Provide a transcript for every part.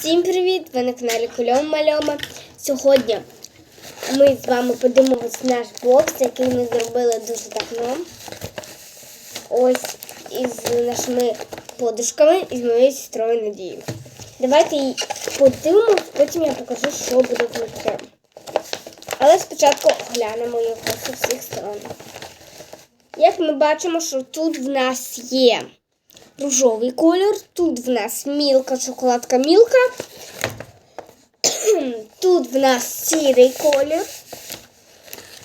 Всім привіт! Ви на каналі Кульом Мальома. Сьогодні ми з вами подивимось наш бокс, який ми зробили дуже давно. Ось із нашими подушками і з моєю сестрою Надією. Давайте її подивимось, потім я покажу, що буде внутрі. Але спочатку оглянемо його з усіх сторон. Як ми бачимо, що тут в нас є рожовий колір, тут в нас мілка, шоколадка мілка. Тут в нас сірий колір.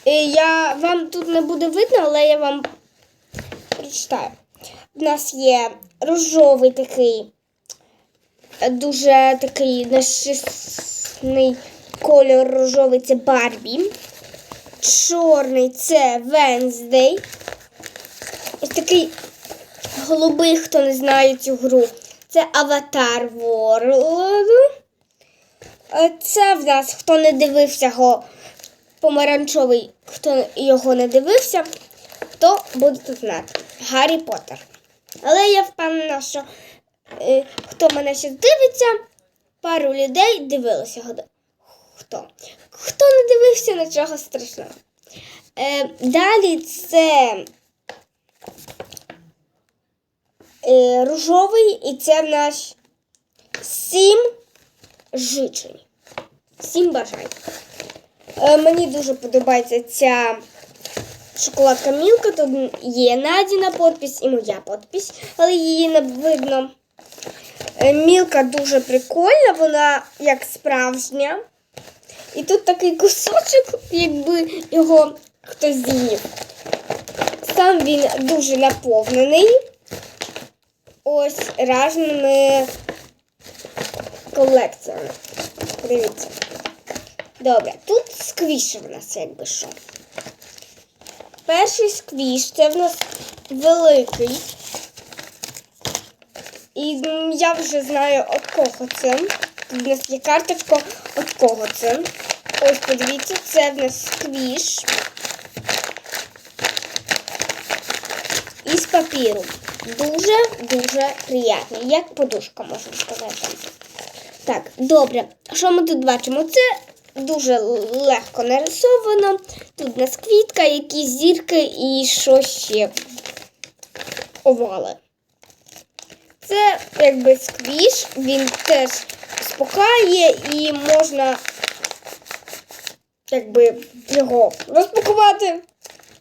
Я, вам тут не буде видно, але я вам прочитаю. В нас є рожовий такий, дуже такий насичений колір рожовий це Барбі. Чорний це Венздей. Ось такий голубий, хто не знає цю гру. Це Аватар World. Це в нас, хто не дивився його помаранчовий, хто його не дивився, то будете знати. Гаррі Поттер. Але я впевнена, що е, хто мене ще дивиться, пару людей дивилися. Хто? Хто не дивився, нічого страшного. Е, далі це е, рожовий, і це в нас сім жичень. Сім бажань. Е, мені дуже подобається ця шоколадка Мілка. Тут є Надіна подпись і моя подпись, але її не видно. Е, Мілка дуже прикольна, вона як справжня. І тут такий кусочок, якби його хтось з'їв. Сам він дуже наповнений. Ось різними колекціями. Дивіться. Добре, тут сквіш в нас, якби що. Перший сквіш це в нас великий. І я вже знаю, від кого це. Тут в нас є карточка, від кого це. Ось подивіться, це в нас сквіш. Із папіру. Дуже-дуже приємний, як подушка, можна сказати. Так, добре. Що ми тут бачимо? Це дуже легко нарисовано. Тут у нас квітка, якісь зірки і що ще овали. Це якби сквіш, він теж спокає і можна якби його розпакувати,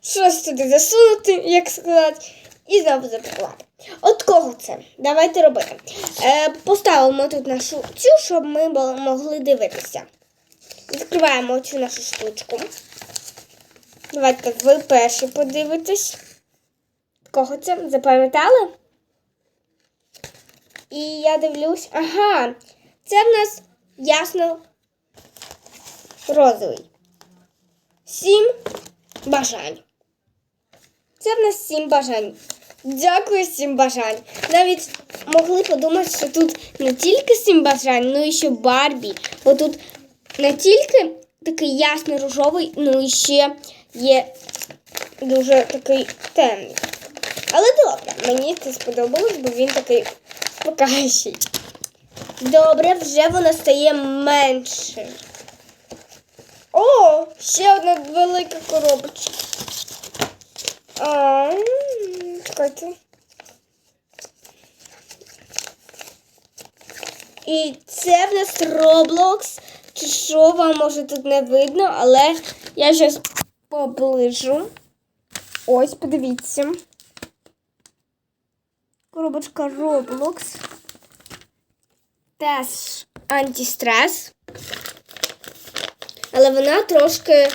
щось туди засунути, як сказати, і знову запакувати. От кого це? Давайте робити. Е, поставимо тут нашу цю, щоб ми могли дивитися. Відкриваємо цю нашу штучку. Давайте ви перші подивитесь. Кого це? Запам'ятали? І я дивлюсь. Ага, це в нас ясно розовий. Сім бажань. Це в нас сім бажань. Дякую, сім бажань. Навіть могли подумати, що тут не тільки сім бажань, ну і ще Барбі. Бо тут не тільки такий ясно рожовий, ну і ще є дуже такий темний. Але добре, мені це сподобалось, бо він такий покажий. Добре, вже воно стає менше. О, ще одна велика коробочка. А. І це в нас Roblox. Чи що вам може тут не видно, але я зараз поближу. Ось, подивіться. Коробочка Roblox. Теж антистрес. Але вона трошки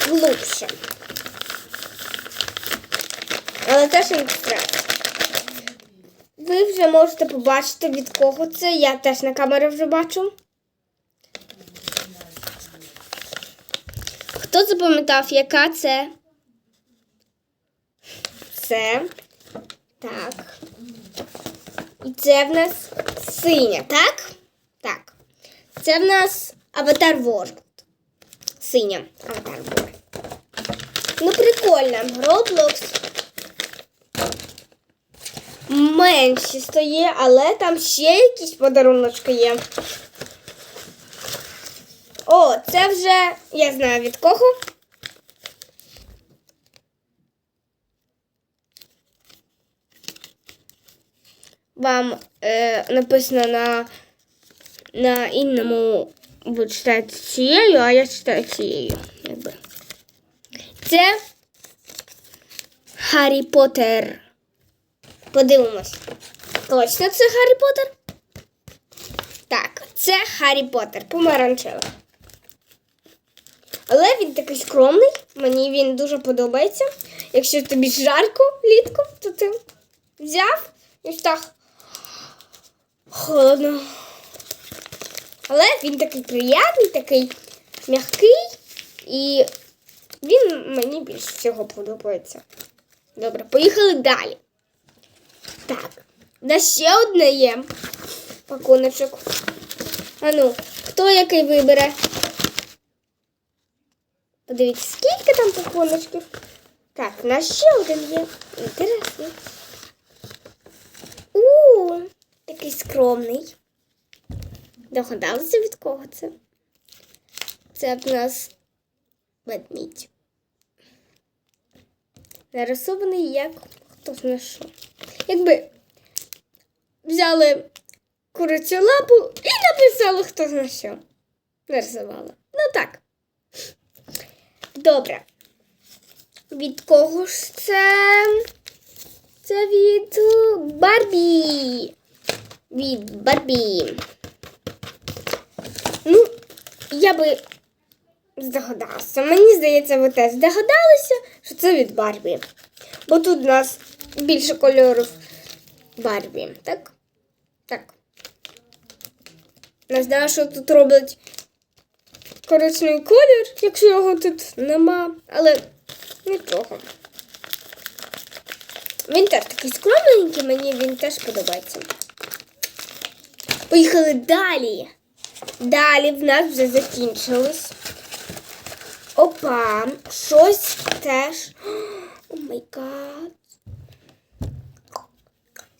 глубша. Але теж антистрес. Ви вже можете побачити, від кого це. Я теж на камері вже бачу. Хто запам'ятав, яка це? Це. Так. І це в нас синя, так? Так. Це в нас Аватар World. Синя Аватар World. Ну, прикольно. Roblox. М- менші стоїть, але там ще якісь подаруночки є. О, це вже я знаю від кого. Вам е, написано на, на інному ви читаєте цією, а я читаю цією. Якби. Це Гаррі Поттер. Подивимось. Точно це Гаррі Поттер? Так, це Гаррі Поттер, помаранчевий. Але він такий скромний, мені він дуже подобається. Якщо тобі жарко влітку, то ти взяв і так холодно. Але він такий приємний, такий м'який, і він мені більше всього подобається. Добре, поїхали далі. Так, нас ще одне є пакуночок. А ну, хто який вибере? Подивіться, скільки там пакуночків. Так, у нас ще один є. Інтересний. У, такий скромний. Догадалися від кого це? Це в нас ведмідь. Нарисований як хто знає що. Якби взяли курицю лапу і написали хто знає що. Нарисували. Ну так. Добре. Від кого ж це? Це від Барбі. Від Барбі. Ну, я би здогадався. Мені здається, ви теж здогадалися, що це від Барбі. Бо тут у нас більше кольорів Барбі, так? Так. Не знаю, що тут роблять коричневий колір, якщо його тут нема, але нічого. Він теж такий скромненький, мені він теж подобається. Поїхали далі. Далі в нас вже закінчилось. Опа, щось теж. О май гад.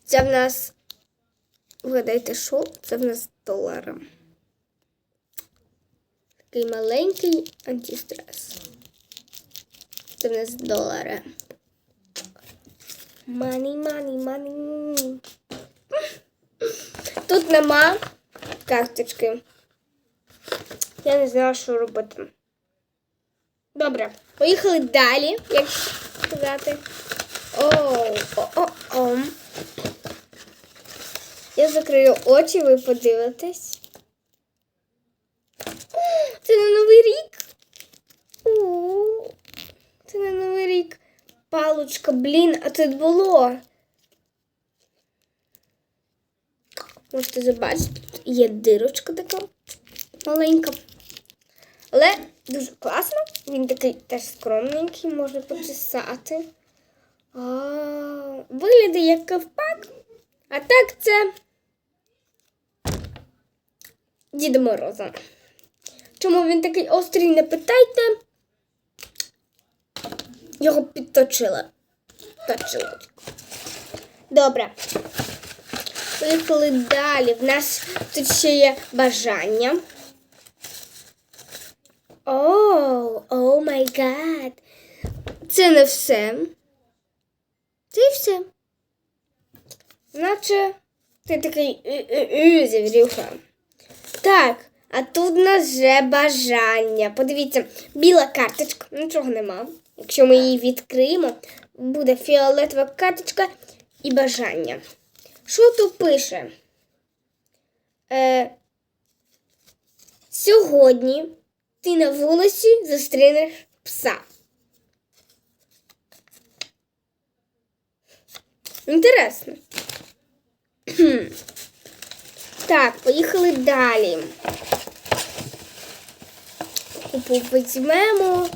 Це в нас. Вгадайте, що? Це в нас долари. Такий маленький антистрес. Це в нас долари. Мані, мані, мані. Тут нема карточки. Я не знаю, що робити. Добре, поїхали далі, як сказати. Оу, о-о-о. Я закрию очі, ви подивитесь. Це на Новий рік. Це на Новий рік. Палочка, блін, а тут було. Можете забачити, тут є дирочка така маленька. Але дуже класно. Він такий теж скромненький, можна почесати. Виглядає як ковпак. А так це Діда Мороза. Чому він такий острий, не питайте. Його підточили. Точили. Добре. Поїхали далі. В нас тут ще є бажання. О, о май гад. Це не все. Це і все. Наче ти такий «Е-е-е», Завірюха. Так, а тут нас вже бажання. Подивіться, біла карточка, нічого нема. Якщо ми її відкриємо, буде фіолетова карточка і бажання. Що тут пише? Е, сьогодні ти на вулиці зустрінеш пса. Інтересно. Так, поїхали далі. Купу візьмемо.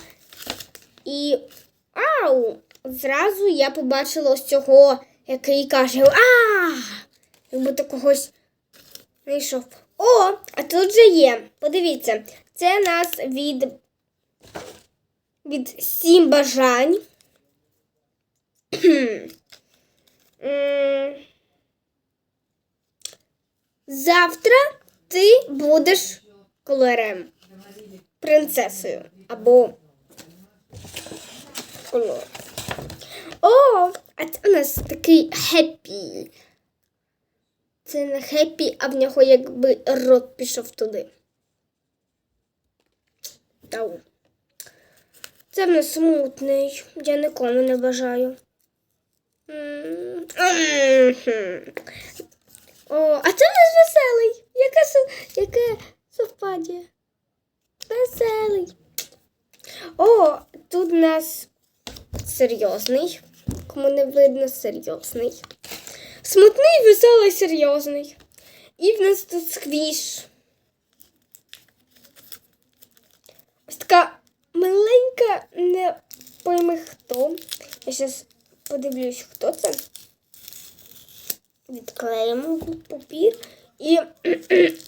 І. Ау! Зразу я побачила ось цього, який каже А! Якби когось знайшов. О, а тут вже є. Подивіться, це нас від від сім бажань. Завтра ти будеш колорем. Принцесою. Або колор. О, а це у нас такий хеппі. Це не хеппі, а в нього якби рот пішов туди. Тау. Це нас смутний. Я нікому не бажаю. О, а це нас веселий. Яке, яке совпадіння? Веселий. О, тут у нас серйозний. Кому не видно серйозний. Смутний, веселий, серйозний. І в нас тут сквіш. Ось така маленька, не пойми хто. Я зараз подивлюсь, хто це. Відклеїмо папір. І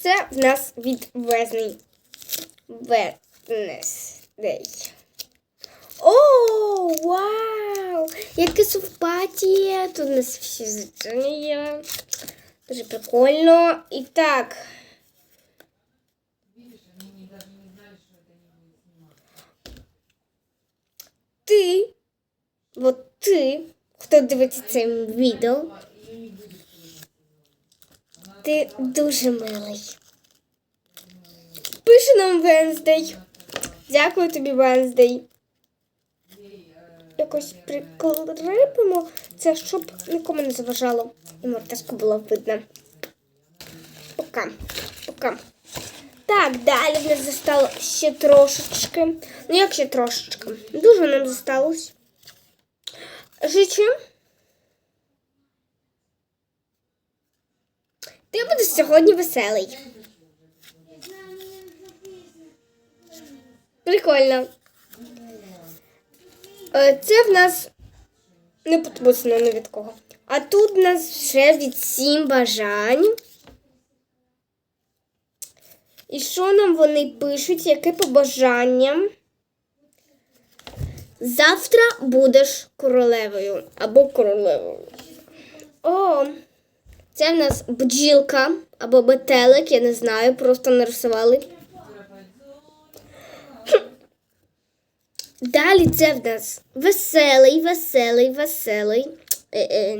це в нас відвезний Wednesday. О, вау! Яке совпатіє! Тут у нас всі зачинені є. Дуже прикольно. І так. Ти, от ти, хто дивиться це відео, ти дуже милий. Пише нам Венздей. Дякую тобі, Венздей. Якось прикріпимо це, щоб нікому не заважало. І морташку було видно. Пока. Пока. Так, далі в нас застало ще трошечки. Ну, як ще трошечки? Дуже нам зосталось. Жичу. Ти будеш сьогодні веселий. Прикольно. Е, Це в нас не підписано ні від кого. А тут в нас ще від сім бажань. І що нам вони пишуть, яке побажання? Завтра будеш королевою або королевою. О, це в нас бджілка або метелик, я не знаю, просто нарисували. Далі це в нас веселий, веселий, веселий. Е-е.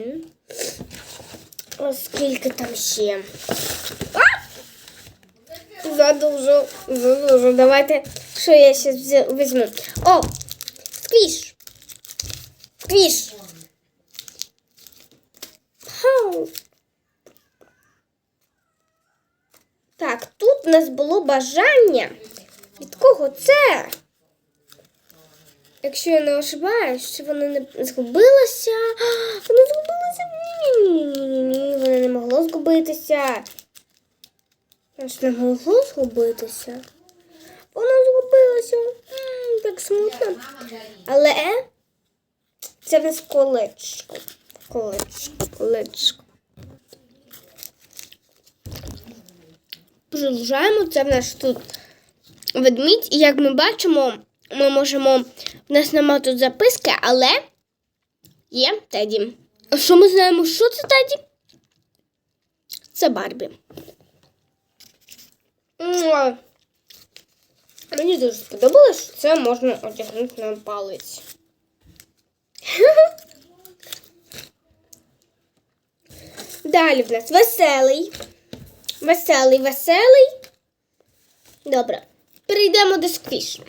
О, скільки там ще? А! Задужу, задужу. Давайте, що я ще візьму. О, сквіш. Сквіш. Так, тут у нас було бажання. Від кого це? Якщо я не ошибаюсь, що воно не згубилося. Воно згубилося. Ні-ні-ні-ні-ні. Воно не могло згубитися. Воно ж не могло згубитися. Воно згубилося. М, Так смутно. Але це в нас колечко. Колечко, колечко. Продовжаємо. Це в нас тут ведмідь. І як ми бачимо, ми можемо. У нас нема тут записки, але є Теді. А що ми знаємо, що це Теді? Це Барбі. Мені дуже сподобалось, що це можна одягнути на палець. Далі в нас веселий. Веселий, веселий. Добре. Перейдемо до сквіш.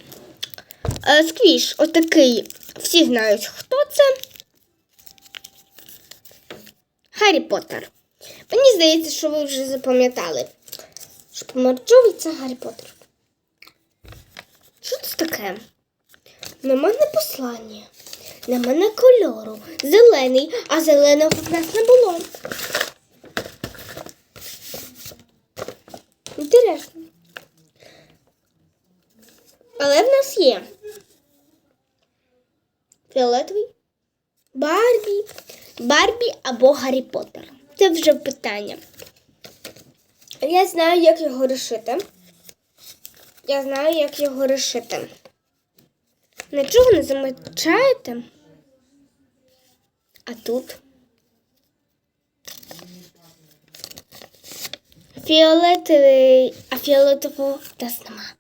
Е, Сквіш, отакий. Всі знають, хто це. Гаррі Поттер. Мені здається, що ви вже запам'ятали. Що помарчовий це Гаррі Поттер. Таке? На мене послання. На мене кольору. Зелений, а зеленого в нас не було. Інтересно. Але в нас є фіолетовий, Барбі, Барбі або Гаррі Поттер. Це вже питання. Я знаю, як його рішити. Я знаю, як його рішити. Нічого не замечаєте? А тут фіолетовий, а фіолетового в нас нема.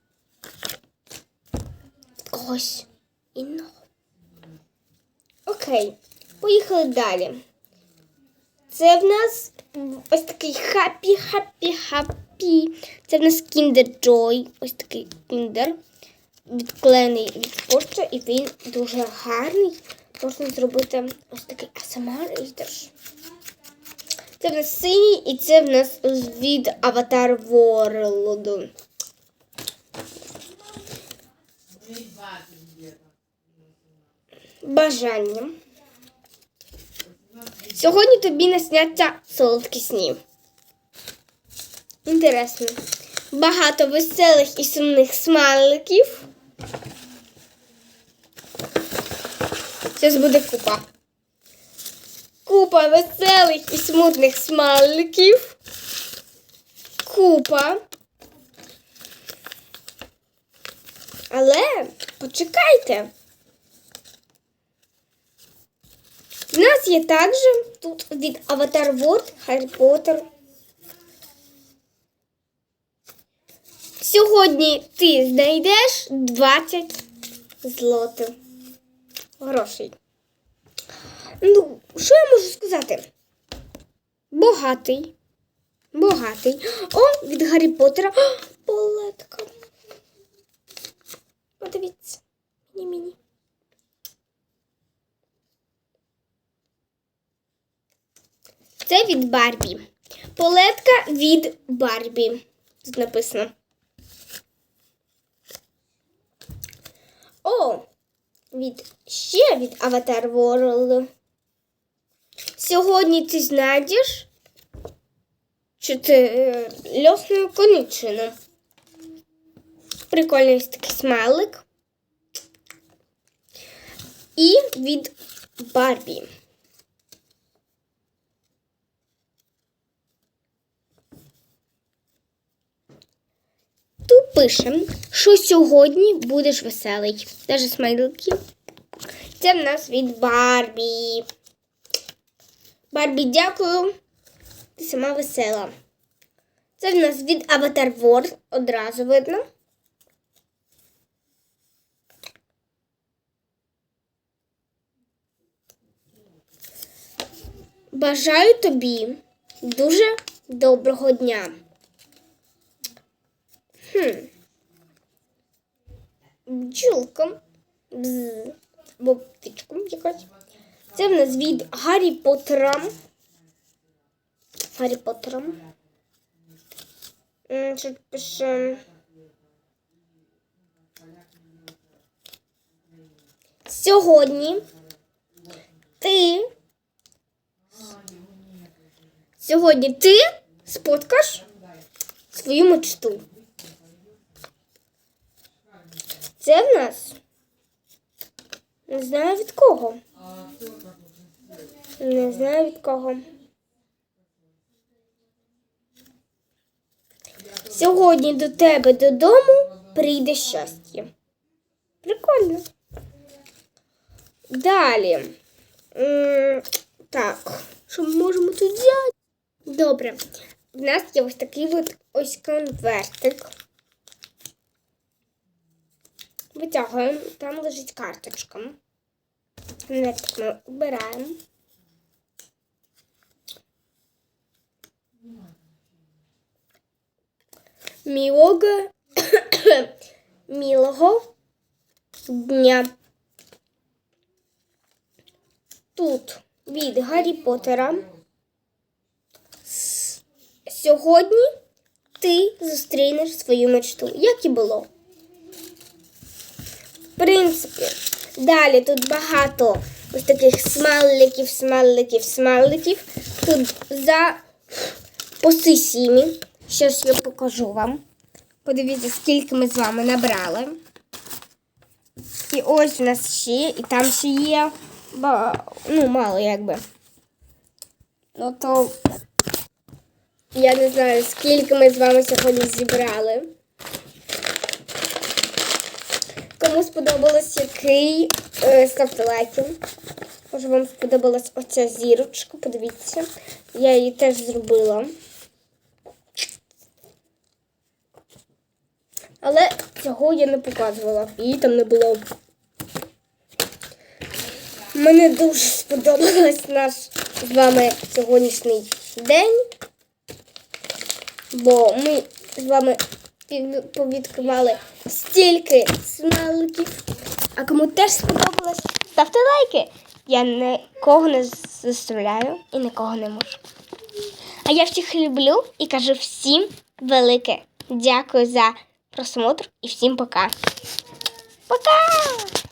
Від когось інного. Окей, поїхали далі. Це в нас ось такий хаппі, хаппі, хаппі. Це в нас Kinder Joy. Ось такий кіндер. Відклеєний від скотча, і він дуже гарний. Можна зробити ось такий ASMR і теж. Це в нас синій і це в нас від Avatar World. Бажання. Сьогодні тобі насняться солодкі сні. Інтересно. Багато веселих і сумних смайликів. Зараз буде купа. Купа веселих і смутних смайликів. Купа. Але почекайте. В нас є також тут від Avatar World Гаррі Поттер. Сьогодні ти знайдеш 20 злотих грошей. Ну, що я можу сказати? Богатий. Богатий. О, від Гаррі Поттера. О, Полетка. Подивіться. Міні-міні. Це від Барбі. Полетка від Барбі. Тут написано. О, від ще від Avatar World. Сьогодні ти знайдеш чотири льосну конічину. Прикольний такий смайлик. І від Барбі. Тут пишемо, що сьогодні будеш веселий. Даже смайлики. Це в нас від Барбі. Барбі, дякую. Ти сама весела. Це в нас від Avatar World. Одразу видно. Бажаю тобі дуже доброго дня. Хм. Бджілка. Бз. Або птичка якась. Це в нас від Гаррі Поттера. Гаррі Поттера. Тут пише. Сьогодні ти. Сьогодні ти споткаш свою мечту. Це в нас. Не знаю від кого. Не знаю від кого. Сьогодні до тебе додому прийде щастя. Прикольно. Далі. Так, що ми можемо тут взяти? Добре. В нас є ось такий от ось конвертик. Витягуємо, там лежить карточка. Конвертик ми обираємо. Мілого, мілого дня. Тут від Гаррі Поттера. Сьогодні ти зустрінеш свою мечту, як і було. Принципі, далі тут багато ось таких смайликів, смайликів, смайликів. Тут за посисімі. Щось я покажу вам. Подивіться, скільки ми з вами набрали. І ось у нас ще, і там ще є. Ну, мало якби. Ну то я не знаю, скільки ми з вами сьогодні зібрали. Кому сподобалось який, е, ставте лайки. Може вам сподобалась оця зірочка, подивіться. Я її теж зробила. Але цього я не показувала. Її там не було. Мені дуже сподобалось наш з вами сьогоднішній день. Бо ми з вами повідкривали стільки смайликів. А кому теж сподобалось, ставте лайки. Я нікого не заставляю і нікого не можу. А я всіх люблю і кажу всім велике дякую за просмотр і всім пока. Пока!